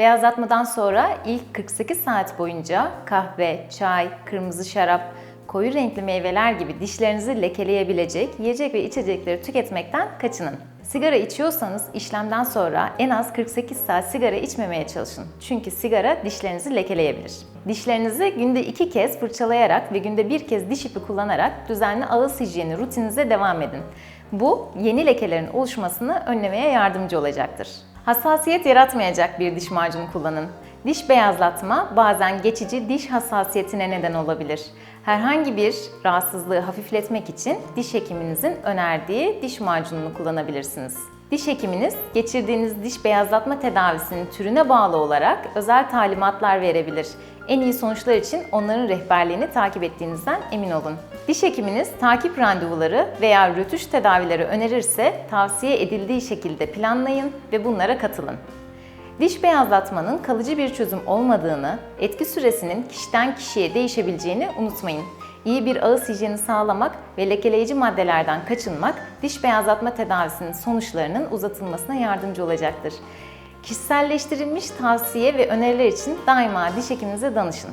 Beyazlatmadan sonra ilk 48 saat boyunca kahve, çay, kırmızı şarap, koyu renkli meyveler gibi dişlerinizi lekeleyebilecek yiyecek ve içecekleri tüketmekten kaçının. Sigara içiyorsanız işlemden sonra en az 48 saat sigara içmemeye çalışın. Çünkü sigara dişlerinizi lekeleyebilir. Dişlerinizi günde iki kez fırçalayarak ve günde bir kez diş ipi kullanarak düzenli ağız hijyeni rutininize devam edin. Bu yeni lekelerin oluşmasını önlemeye yardımcı olacaktır. Hassasiyet yaratmayacak bir diş macunu kullanın. Diş beyazlatma bazen geçici diş hassasiyetine neden olabilir. Herhangi bir rahatsızlığı hafifletmek için diş hekiminizin önerdiği diş macununu kullanabilirsiniz. Diş hekiminiz geçirdiğiniz diş beyazlatma tedavisinin türüne bağlı olarak özel talimatlar verebilir. En iyi sonuçlar için onların rehberliğini takip ettiğinizden emin olun. Diş hekiminiz takip randevuları veya rötuş tedavileri önerirse tavsiye edildiği şekilde planlayın ve bunlara katılın. Diş beyazlatmanın kalıcı bir çözüm olmadığını, etki süresinin kişiden kişiye değişebileceğini unutmayın. İyi bir ağız hijyeni sağlamak ve lekeleyici maddelerden kaçınmak diş beyazlatma tedavisinin sonuçlarının uzatılmasına yardımcı olacaktır. Kişiselleştirilmiş tavsiye ve öneriler için daima diş hekiminize danışın.